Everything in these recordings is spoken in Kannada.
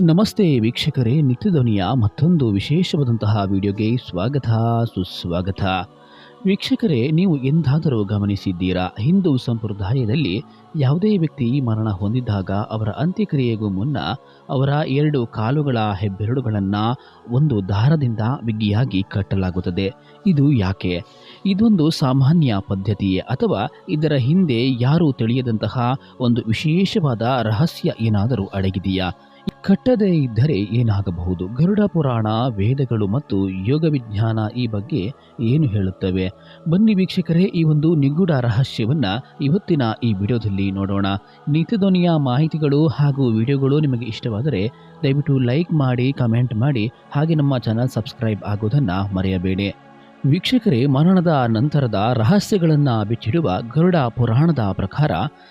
ನಮಸ್ತೆ ವೀಕ್ಷಕರೇ ನಿತ್ಯಧ್ವನಿಯ ಮತ್ತೊಂದು ವಿಶೇಷವಾದಂತಹ ವಿಡಿಯೋಗೆ ಸ್ವಾಗತ, ಸುಸ್ವಾಗತ. ವೀಕ್ಷಕರೇ, ನೀವು ಎಂದಾದರೂ ಗಮನಿಸಿದ್ದೀರಾ, ಹಿಂದೂ ಸಂಪ್ರದಾಯದಲ್ಲಿ ಯಾವುದೇ ವ್ಯಕ್ತಿ ಮರಣ ಹೊಂದಿದಾಗ ಅವರ ಅಂತ್ಯಕ್ರಿಯೆಗೂ ಮುನ್ನ ಅವರ ಎರಡು ಕಾಲುಗಳ ಹೆಬ್ಬೆರಡುಗಳನ್ನು ಒಂದು ದಾರದಿಂದ ಬಿಗಿಯಾಗಿ ಕಟ್ಟಲಾಗುತ್ತದೆ. ಇದು ಯಾಕೆ? ಇದೊಂದು ಸಾಮಾನ್ಯ ಪದ್ಧತಿಯೇ ಅಥವಾ ಇದರ ಹಿಂದೆ ಯಾರೂ ತಿಳಿಯದಂತಹ ಒಂದು ವಿಶೇಷವಾದ ರಹಸ್ಯ ಏನಾದರೂ ಅಡಗಿದೆಯಾ? ಕಟ್ಟದೇ ಇದ್ದರೆ ಏನಾಗಬಹುದು? ಗರುಡ ಪುರಾಣ, ವೇದಗಳು ಮತ್ತು ಯೋಗ ವಿಜ್ಞಾನ ಈ ಬಗ್ಗೆ ಏನು ಹೇಳುತ್ತವೆ? ಬನ್ನಿ ವೀಕ್ಷಕರೇ, ಈ ಒಂದು ನಿಗೂಢ ರಹಸ್ಯವನ್ನ ಇವತ್ತಿನ ಈ ವಿಡಿಯೋದಲ್ಲಿ ನೋಡೋಣ. ನಿತ್ಯಧ್ವನಿಯ ಮಾಹಿತಿಗಳು ಹಾಗೂ ವಿಡಿಯೋಗಳು ನಿಮಗೆ ಇಷ್ಟವಾದರೆ ದಯವಿಟ್ಟು ಲೈಕ್ ಮಾಡಿ, ಕಮೆಂಟ್ ಮಾಡಿ, ಹಾಗೆ ನಮ್ಮ ಚಾನಲ್ ಸಬ್ಸ್ಕ್ರೈಬ್ ಆಗೋದನ್ನು ಮರೆಯಬೇಡಿ. ವೀಕ್ಷಕರೇ, ಮರಣದ ನಂತರದ ರಹಸ್ಯಗಳನ್ನು ಬಿಚ್ಚಿಡುವ ಗರುಡ ಪುರಾಣದ ಪ್ರಕಾರ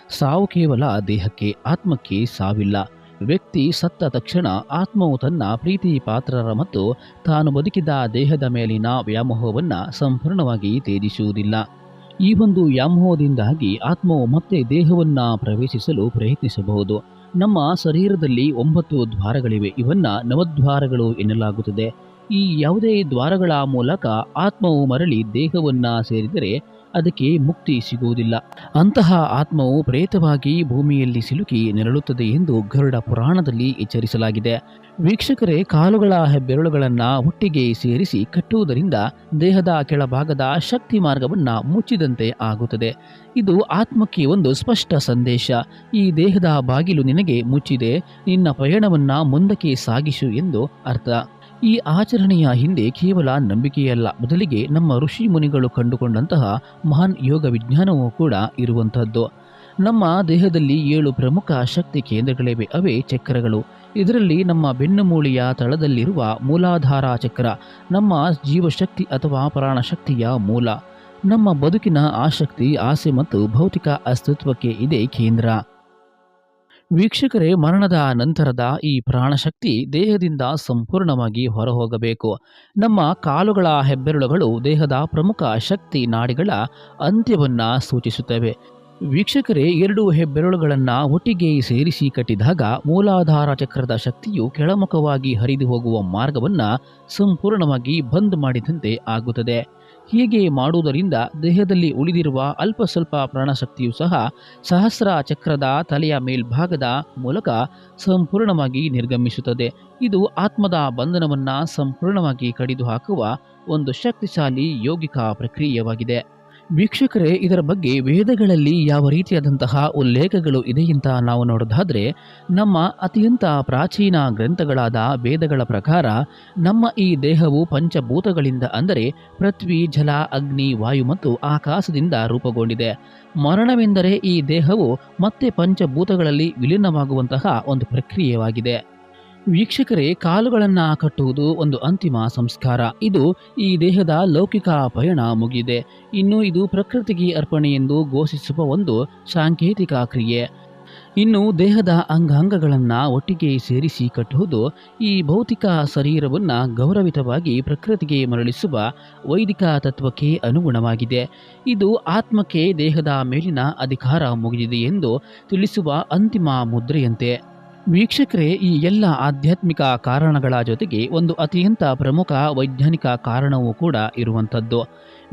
ಸಾವು ಕೇವಲ ದೇಹಕ್ಕೆ, ಆತ್ಮಕ್ಕೆ ಸಾವಿಲ್ಲ. ವ್ಯಕ್ತಿ ಸತ್ತ ತಕ್ಷಣ ಆತ್ಮವು ತನ್ನ ಪ್ರೀತಿ ಪಾತ್ರರ ಮತ್ತು ತಾನು ಬದುಕಿದ ದೇಹದ ಮೇಲಿನ ವ್ಯಾಮೋಹವನ್ನು ಸಂಪೂರ್ಣವಾಗಿ ತ್ಯಜಿಸುವುದಿಲ್ಲ. ಈ ಒಂದು ವ್ಯಾಮೋಹದಿಂದಾಗಿ ಆತ್ಮವು ಮತ್ತೆ ದೇಹವನ್ನು ಪ್ರವೇಶಿಸಲು ಪ್ರಯತ್ನಿಸಬಹುದು. ನಮ್ಮ ಶರೀರದಲ್ಲಿ ಒಂಬತ್ತು ದ್ವಾರಗಳಿವೆ. ಇವನ್ನ ನವದ್ವಾರಗಳು ಎನ್ನಲಾಗುತ್ತದೆ. ಈ ಯಾವುದೇ ದ್ವಾರಗಳ ಮೂಲಕ ಆತ್ಮವು ಮರಳಿ ದೇಹವನ್ನ ಸೇರಿದರೆ ಅದಕ್ಕೆ ಮುಕ್ತಿ ಸಿಗುವುದಿಲ್ಲ. ಅಂತಹ ಆತ್ಮವು ಪ್ರೇತವಾಗಿ ಭೂಮಿಯಲ್ಲಿ ಸಿಲುಕಿ ನೆರಳುತ್ತದೆ ಎಂದು ಗರುಡ ಪುರಾಣದಲ್ಲಿ ಎಚ್ಚರಿಸಲಾಗಿದೆ. ವೀಕ್ಷಕರೇ, ಕಾಲುಗಳ ಹೆಬ್ಬೆರಳುಗಳನ್ನು ಒಟ್ಟಿಗೆ ಸೇರಿಸಿ ಕಟ್ಟುವುದರಿಂದ ದೇಹದ ಕೆಳಭಾಗದ ಶಕ್ತಿ ಮಾರ್ಗವನ್ನು ಮುಚ್ಚಿದಂತೆ ಆಗುತ್ತದೆ. ಇದು ಆತ್ಮಕ್ಕೆ ಒಂದು ಸ್ಪಷ್ಟ ಸಂದೇಶ. ಈ ದೇಹದ ಬಾಗಿಲು ನಿನಗೆ ಮುಚ್ಚಿದೆ, ನಿನ್ನ ಪಯಣವನ್ನು ಮುಂದಕ್ಕೆ ಸಾಗಿಸು ಎಂದು ಅರ್ಥ. ಈ ಆಚರಣೆಯ ಹಿಂದೆ ಕೇವಲ ನಂಬಿಕೆಯಲ್ಲ, ಬದಲಿಗೆ ನಮ್ಮ ಋಷಿ ಮುನಿಗಳು ಕಂಡುಕೊಂಡಂತಹ ಮಹಾನ್ ಯೋಗ ವಿಜ್ಞಾನವೂ ಕೂಡ ಇರುವಂತಹದ್ದು. ನಮ್ಮ ದೇಹದಲ್ಲಿ ಏಳು ಪ್ರಮುಖ ಶಕ್ತಿ ಕೇಂದ್ರಗಳಿವೆ, ಅವೇ ಚಕ್ರಗಳು. ಇದರಲ್ಲಿ ನಮ್ಮ ಬೆನ್ನುಮೂಳೆಯ ತಳದಲ್ಲಿರುವ ಮೂಲಾಧಾರ ಚಕ್ರ, ನಮ್ಮ ಜೀವಶಕ್ತಿ ಅಥವಾ ಪ್ರಾಣಶಕ್ತಿಯ ಮೂಲ. ನಮ್ಮ ಬದುಕಿನ ಆಸಕ್ತಿ, ಆಸೆ ಮತ್ತು ಭೌತಿಕ ಅಸ್ತಿತ್ವಕ್ಕೆ ಇದೆ ಕೇಂದ್ರ. ವೀಕ್ಷಕರೇ, ಮರಣದ ನಂತರದ ಈ ಪ್ರಾಣಶಕ್ತಿ ದೇಹದಿಂದ ಸಂಪೂರ್ಣವಾಗಿ ಹೊರಹೋಗಬೇಕು. ನಮ್ಮ ಕಾಲುಗಳ ಹೆಬ್ಬೆರಳುಗಳು ದೇಹದ ಪ್ರಮುಖ ಶಕ್ತಿ ನಾಡಿಗಳ ಅಂತ್ಯವನ್ನು ಸೂಚಿಸುತ್ತವೆ. ವೀಕ್ಷಕರೇ, ಎರಡು ಹೆಬ್ಬೆರಳುಗಳನ್ನು ಒಟ್ಟಿಗೆ ಸೇರಿಸಿ ಕಟ್ಟಿದಾಗ ಮೂಲಾಧಾರ ಚಕ್ರದ ಶಕ್ತಿಯು ಕೆಳಮುಖವಾಗಿ ಹರಿದು ಹೋಗುವ ಮಾರ್ಗವನ್ನು ಸಂಪೂರ್ಣವಾಗಿ ಬಂದ್ ಮಾಡಿದಂತೆ ಆಗುತ್ತದೆ. ಹೀಗೆ ಮಾಡುವುದರಿಂದ ದೇಹದಲ್ಲಿ ಉಳಿದಿರುವ ಅಲ್ಪ ಸ್ವಲ್ಪ ಪ್ರಾಣಶಕ್ತಿಯು ಸಹ ಸಹಸ್ರ ಚಕ್ರದ ತಲೆಯ ಮೇಲ್ಭಾಗದ ಮೂಲಕ ಸಂಪೂರ್ಣವಾಗಿ ನಿರ್ಗಮಿಸುತ್ತದೆ. ಇದು ಆತ್ಮದ ಬಂಧನವನ್ನು ಸಂಪೂರ್ಣವಾಗಿ ಕಡಿದು ಹಾಕುವ ಒಂದು ಶಕ್ತಿಶಾಲಿ ಯೋಗಿಕ ಪ್ರಕ್ರಿಯೆಯಾಗಿದೆ. ವೀಕ್ಷಕರೇ, ಇದರ ಬಗ್ಗೆ ವೇದಗಳಲ್ಲಿ ಯಾವ ರೀತಿಯಾದಂತಹ ಉಲ್ಲೇಖಗಳು ಇದೆಯಂತ ನಾವು ನೋಡೋದಾದರೆ, ನಮ್ಮ ಅತ್ಯಂತ ಪ್ರಾಚೀನ ಗ್ರಂಥಗಳಾದ ವೇದಗಳ ಪ್ರಕಾರ, ನಮ್ಮ ಈ ದೇಹವು ಪಂಚಭೂತಗಳಿಂದ ಅಂದರೆ ಪೃಥ್ವಿ, ಜಲ, ಅಗ್ನಿ, ವಾಯು ಮತ್ತು ಆಕಾಶದಿಂದ ರೂಪುಗೊಂಡಿದೆ. ಮರಣವೆಂದರೆ ಈ ದೇಹವು ಮತ್ತೆ ಪಂಚಭೂತಗಳಲ್ಲಿ ವಿಲೀನವಾಗುವಂತಹ ಒಂದು ಪ್ರಕ್ರಿಯೆಯಾಗಿದೆ. ವೀಕ್ಷಕರೇ, ಕಾಲುಗಳನ್ನು ಕಟ್ಟುವುದು ಒಂದು ಅಂತಿಮ ಸಂಸ್ಕಾರ. ಇದು ಈ ದೇಹದ ಲೌಕಿಕ ಪಯಣ ಮುಗಿದೆ ಇನ್ನು ಇದು ಪ್ರಕೃತಿಗೆ ಅರ್ಪಣೆ ಎಂದು ಘೋಷಿಸುವ ಒಂದು ಸಾಂಕೇತಿಕ ಕ್ರಿಯೆ. ಇನ್ನು ದೇಹದ ಅಂಗಾಂಗಗಳನ್ನು ಒಟ್ಟಿಗೆ ಸೇರಿಸಿ ಕಟ್ಟುವುದು ಈ ಭೌತಿಕ ಶರೀರವನ್ನು ಗೌರವಿತವಾಗಿ ಪ್ರಕೃತಿಗೆ ಮರಳಿಸುವ ವೈದಿಕ ತತ್ವಕ್ಕೆ ಅನುಗುಣವಾಗಿದೆ. ಇದು ಆತ್ಮಕ್ಕೆ ದೇಹದ ಮೇಲಿನ ಅಧಿಕಾರ ಮುಗಿದಿದೆ ಎಂದು ತಿಳಿಸುವ ಅಂತಿಮ ಮುದ್ರೆಯಂತೆ. ವೀಕ್ಷಕರೇ, ಈ ಎಲ್ಲ ಆಧ್ಯಾತ್ಮಿಕ ಕಾರಣಗಳ ಜೊತೆಗೆ ಒಂದು ಅತ್ಯಂತ ಪ್ರಮುಖ ವೈಜ್ಞಾನಿಕ ಕಾರಣವೂ ಕೂಡ ಇರುವಂಥದ್ದು.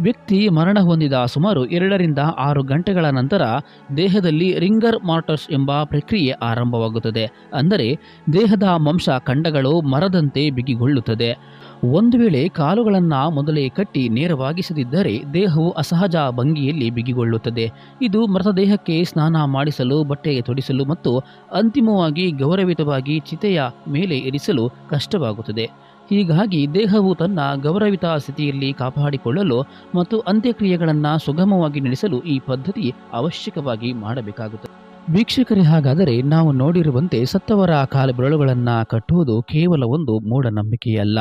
ವ್ಯಕ್ತಿ ಮರಣ ಹೊಂದಿದ ಸುಮಾರು ಎರಡರಿಂದ ಆರು ಗಂಟೆಗಳ ನಂತರ ದೇಹದಲ್ಲಿ ರಿಂಗರ್ ಮಾರ್ಟರ್ಸ್ ಎಂಬ ಪ್ರಕ್ರಿಯೆ ಆರಂಭವಾಗುತ್ತದೆ. ಅಂದರೆ, ದೇಹದ ಮಾಂಸ ಖಂಡಗಳು ಮರದಂತೆ ಬಿಗಿಗೊಳ್ಳುತ್ತದೆ. ಒಂದು ವೇಳೆ ಕಾಲುಗಳನ್ನು ಮೊದಲೇ ಕಟ್ಟಿ ನೇರವಾಗಿಸದಿದ್ದರೆ ದೇಹವು ಅಸಹಜ ಭಂಗಿಯಲ್ಲಿ ಬಿಗಿಗೊಳ್ಳುತ್ತದೆ. ಇದು ಮೃತದೇಹಕ್ಕೆ ಸ್ನಾನ ಮಾಡಿಸಲು, ಬಟ್ಟೆಗೆ ತೊಡಿಸಲು ಮತ್ತು ಅಂತಿಮವಾಗಿ ಗೌರವಿತವಾಗಿ ಚಿತೆಯ ಮೇಲೆ ಇರಿಸಲು ಕಷ್ಟವಾಗುತ್ತದೆ. ಹೀಗಾಗಿ ದೇಹವು ತನ್ನ ಗೌರವಿತ ಸ್ಥಿತಿಯಲ್ಲಿ ಕಾಪಾಡಿಕೊಳ್ಳಲು ಮತ್ತು ಅಂತ್ಯಕ್ರಿಯೆಗಳನ್ನು ಸುಗಮವಾಗಿ ನಡೆಸಲು ಈ ಪದ್ಧತಿ ಅವಶ್ಯಕವಾಗಿ ಮಾಡಬೇಕಾಗುತ್ತದೆ. ವೀಕ್ಷಕರೇ, ಹಾಗಾದರೆ ನಾವು ನೋಡಿರುವಂತೆ ಸತ್ತವರ ಕಾಲುಬೆರಳುಗಳನ್ನು ಕಟ್ಟುವುದು ಕೇವಲ ಒಂದು ಮೂಢನಂಬಿಕೆಯಲ್ಲ.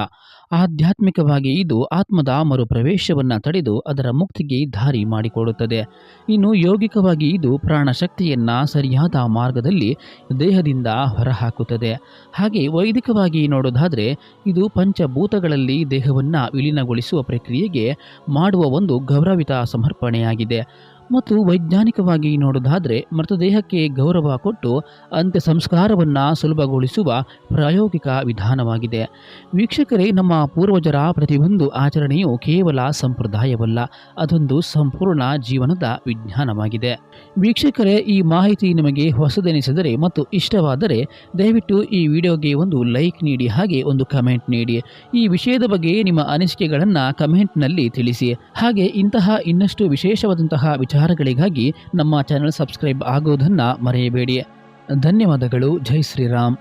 ಆಧ್ಯಾತ್ಮಿಕವಾಗಿ ಇದು ಆತ್ಮದ ಮರುಪ್ರವೇಶವನ್ನು ತಡೆದು ಅದರ ಮುಕ್ತಿಗೆ ದಾರಿ ಮಾಡಿಕೊಡುತ್ತದೆ. ಇನ್ನು ಯೋಗಿಕವಾಗಿ ಇದು ಪ್ರಾಣಶಕ್ತಿಯನ್ನು ಸರಿಯಾದ ಮಾರ್ಗದಲ್ಲಿ ದೇಹದಿಂದ ಹೊರಹಾಕುತ್ತದೆ. ಹಾಗೆ ವೈದಿಕವಾಗಿ ನೋಡೋದಾದರೆ ಇದು ಪಂಚಭೂತಗಳಲ್ಲಿ ದೇಹವನ್ನು ವಿಲೀನಗೊಳಿಸುವ ಪ್ರಕ್ರಿಯೆಗೆ ಮಾಡುವ ಒಂದು ಗೌರವಿತ ಸಮರ್ಪಣೆಯಾಗಿದೆ. ಮತ್ತು ವೈಜ್ಞಾನಿಕವಾಗಿ ನೋಡೋದಾದರೆ ಮೃತದೇಹಕ್ಕೆ ಗೌರವ ಕೊಟ್ಟು ಅಂತ್ಯ ಸಂಸ್ಕಾರವನ್ನು ಸುಲಭಗೊಳಿಸುವ ಪ್ರಾಯೋಗಿಕ ವಿಧಾನವಾಗಿದೆ. ವೀಕ್ಷಕರೇ, ನಮ್ಮ ಪೂರ್ವಜರ ಪ್ರತಿಯೊಂದು ಆಚರಣೆಯು ಕೇವಲ ಸಂಪ್ರದಾಯವಲ್ಲ, ಅದೊಂದು ಸಂಪೂರ್ಣ ಜೀವನದ ವಿಜ್ಞಾನವಾಗಿದೆ. ವೀಕ್ಷಕರೇ, ಈ ಮಾಹಿತಿ ನಿಮಗೆ ಹೊಸದೆನಿಸಿದರೆ ಮತ್ತು ಇಷ್ಟವಾದರೆ ದಯವಿಟ್ಟು ಈ ವಿಡಿಯೋಗೆ ಒಂದು ಲೈಕ್ ನೀಡಿ, ಹಾಗೆ ಒಂದು ಕಮೆಂಟ್ ನೀಡಿ. ಈ ವಿಷಯದ ಬಗ್ಗೆ ನಿಮ್ಮ ಅನಿಸಿಕೆಗಳನ್ನು ಕಮೆಂಟ್ನಲ್ಲಿ ತಿಳಿಸಿ. ಹಾಗೆ ಇಂತಹ ಇನ್ನಷ್ಟು ವಿಶೇಷವಾದಂತಹ ವಿಚಾರಗಳಿಗಾಗಿ ನಮ್ಮ ಚಾನೆಲ್ ಸಬ್ಸ್ಕ್ರೈಬ್ ಆಗೋದನ್ನು ಮರೆಯಬೇಡಿ. ಧನ್ಯವಾದಗಳು. ಜೈ ಶ್ರೀರಾಮ್.